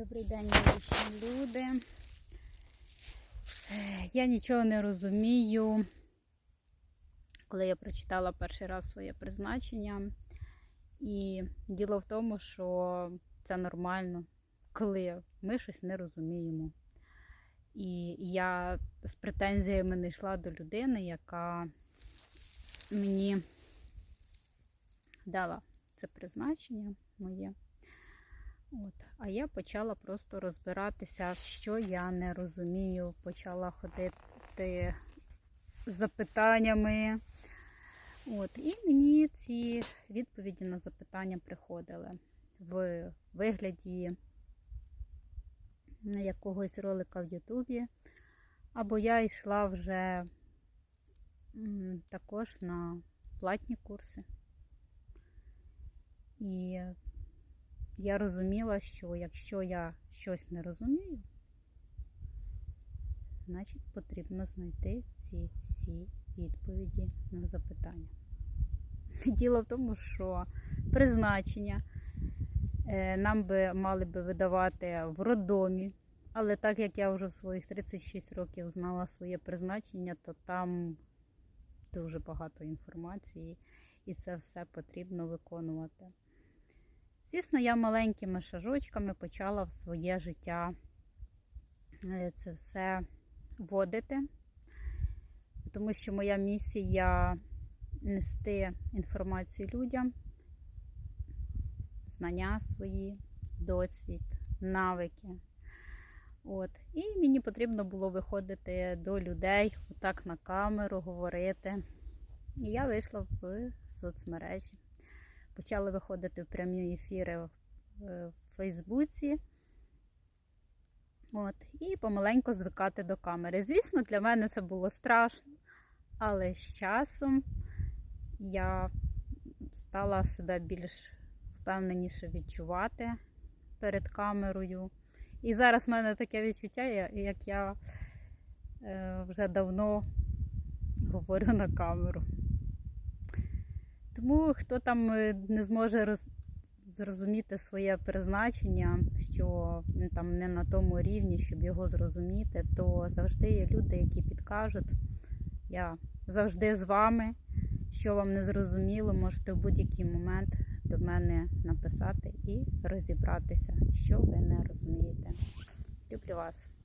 Добрий день, вічні люди. Я нічого не розумію. Коли я прочитала перший раз своє призначення, і діло в тому, що це нормально, коли ми щось не розуміємо. І я з претензіями не йшла до людини, яка мені дала це призначення моє. От. А я почала просто розбиратися, що я не розумію. Почала ходити з запитаннями. От. І мені ці відповіді на запитання приходили в вигляді якогось ролика в Ютубі. Або я йшла вже також на платні курси. І я розуміла, що якщо я щось не розумію, значить потрібно знайти ці всі відповіді на запитання. Діло в тому, що призначення е, нам би мали би видавати в роддомі, але так як я вже в своїх 36 років знала своє призначення, то там дуже багато інформації, і це все потрібно виконувати. Звісно, я маленькими шажочками почала в своє життя е, це все вводити, тому що моя місія нести інформацію людям, знання свої, досвід, навики. От. І мені потрібно було виходити до людей, отак на камеру говорити. І я вийшла в соцмережі почали виходити в прямі ефіри в, в Фейсбуці. От, І помаленько звикати до камери. Звісно, для мене це було страшно, але з часом я стала себе більш впевненіше відчувати перед камерою. І зараз в мене таке відчуття, як я е, вже давно говорю на камеру. Тому хто там е, не зможе роз... зрозуміти своє призначення, що там не на тому рівні, щоб його зрозуміти, то завжди є люди, які підкажуть. Я завжди з вами. Що вам не зрозуміло, можете в будь-який момент до мене написати і розібратися, що ви не розумієте. Люблю вас!